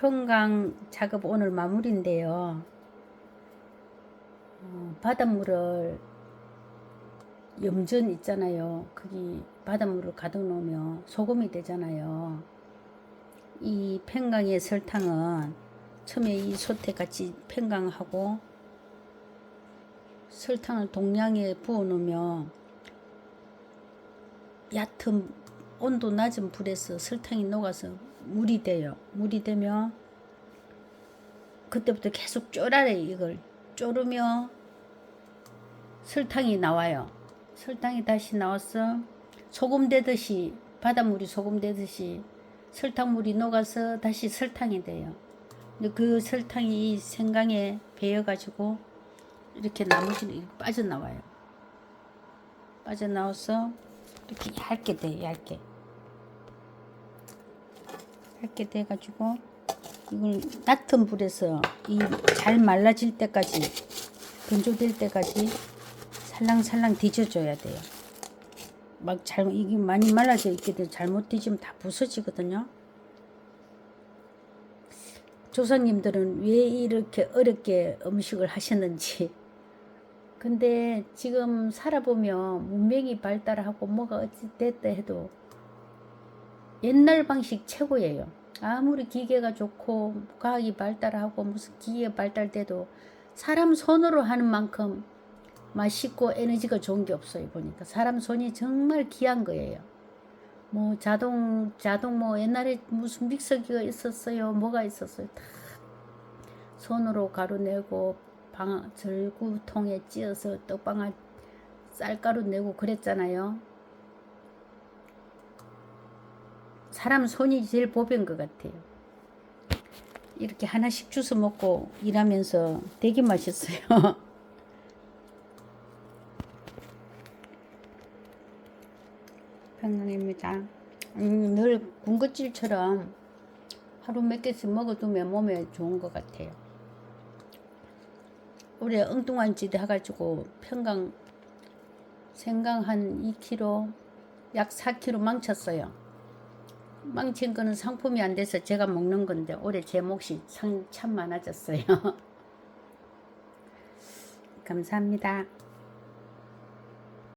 평강 작업 오늘 마무리인데요. 어, 바닷물을 염전 있잖아요. 거기 바닷물을 가둬놓으면 소금이 되잖아요. 이 평강의 설탕은 처음에 이 솥에 같이 평강하고 설탕을 동량에 부어 놓으면 얕은 온도 낮은 불에서 설탕이 녹아서 물이 돼요. 물이 되면 그때부터 계속 쫄아래 이걸 졸으며 설탕이 나와요. 설탕이 다시 나와서 소금 되듯이 바닷물이 소금 되듯이 설탕물이 녹아서 다시 설탕이 돼요. 근데 그 설탕이 이 생강에 배어가지고 이렇게 나머지는 빠져나와요. 빠져나와서 이렇게 얇게 돼, 얇게. 얇게 돼가지고 이걸 낮은 불에서 이 잘 말라질 때까지 건조될 때까지 살랑살랑 뒤져줘야 돼요. 막 잘 이게 많이 말라져 있게 돼 잘못 뒤지면 다 부서지거든요. 조상님들은 왜 이렇게 어렵게 음식을 하셨는지. 근데 지금 살아보면 문명이 발달하고 뭐가 어찌 됐다 해도 옛날 방식 최고예요. 아무리 기계가 좋고 과학이 발달하고 무슨 기계 발달돼도 사람 손으로 하는 만큼 맛있고 에너지가 좋은 게 없어요 보니까 사람 손이 정말 귀한 거예요. 뭐 자동 자동 뭐 옛날에 무슨 믹서기가 있었어요 뭐가 있었어요 다 손으로 가루 내고 방 절구통에 찧어서 떡방아 쌀가루 내고 그랬잖아요. 사람 손이 제일 보배인 것 같아요. 이렇게 하나씩 주워 먹고 일하면서 되게 맛있어요. 평강입니다. 음, 늘 군것질처럼 하루 몇 개씩 먹어두면 몸에 좋은 것 같아요. 올해 엉뚱한 짓 해가지고 평강 생강 한 2kg, 약 4kg 망쳤어요. 망친 거는 상품이 안 돼서 제가 먹는 건데 올해 제 몫이 상, 참 많아졌어요. 감사합니다.